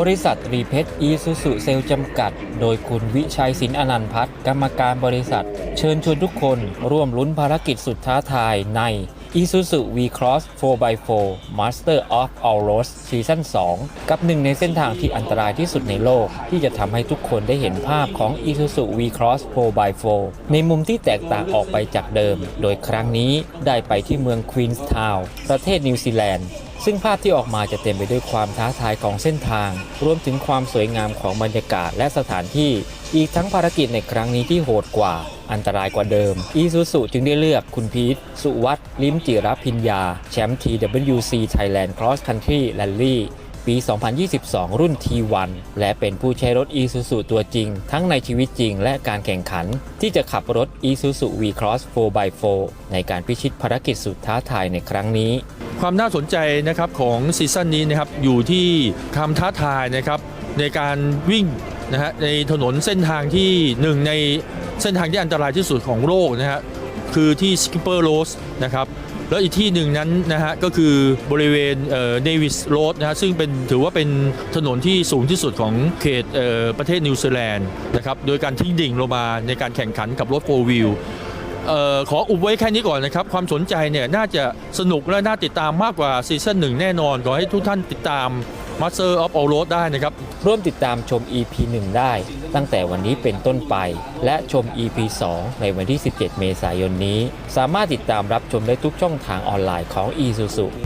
บริษัทรีเพชอีซูซูเซลจำกัด โดยคุณวิชัยสินอนันพัฒน์กรรมการบริษัท เชิญชวนทุกคนร่วมลุ้นภารกิจสุดท้าทายใน Isuzu V-Cross 4x4 Master of All Roads ซีซั่น2 กับหนึ่งในเส้นทางที่อันตรายที่สุดในโลก ที่จะทำให้ทุกคนได้เห็นภาพของ Isuzu V-Cross 4x4 ในมุมที่แตกต่างออกไปจากเดิม โดยครั้งนี้ได้ไปที่เมืองควีนส์ทาวน์ประเทศนิวซีแลนด์ ซึ่งภาพที่ออกมาจะเต็มไปด้วยความท้าทายของเส้นทาง รวมถึงความสวยงามของบรรยากาศและสถานที่ อีกทั้งภารกิจในครั้งนี้ที่โหดกว่า อันตรายกว่าเดิม อีซูซุจึงได้เลือกคุณพีท สุวัตลิมจิรพิญญา แชมป์ TWC Thailand Cross Country Rally ปี 2022 รุ่น T1 และเป็นผู้ใช้รถ Isuzu ตัวจริง ทั้งในชีวิตจริงและการแข่งขัน ที่จะขับรถ Isuzu V-Cross 4x4 ในการพิชิตภารกิจสุดท้าทายในครั้งนี้ ความน่าสนใจนะครับของซีซั่นนี้นะครับอยู่ที่ความท้าทายนะครับในการวิ่งนะฮะในถนนเส้นทางที่หนึ่งในเส้นทางที่อันตรายที่สุดของโลกนะฮะคือที่ Skipper Road นะครับแล้วอีกที่หนึ่งนั้นนะฮะก็คือบริเวณเดวิสโรดนะฮะซึ่งเป็นถือว่าเป็นถนนที่สูงที่สุดของเขตเอประเทศนิวซีแลนด์นะครับโดยการทิ้งดิ่งลงมาในการแข่งขันกับรถโฟวิล ขออุบไว้แค่นี้ก่อนนะครับ ความสนใจเนี่ยน่าจะสนุกและน่าติดตามมากกว่าซีซั่นหนึ่งแน่นอน ขอให้ทุกท่านติดตาม Master of All Road ได้นะครับ ร่วมติดตามชม EP 1 ได้ตั้งแต่วันนี้เป็นต้นไป และชม EP 2 ในวันที่ 17 เมษายนนี้ สามารถติดตามรับชมได้ทุกช่องทางออนไลน์ของ Isuzu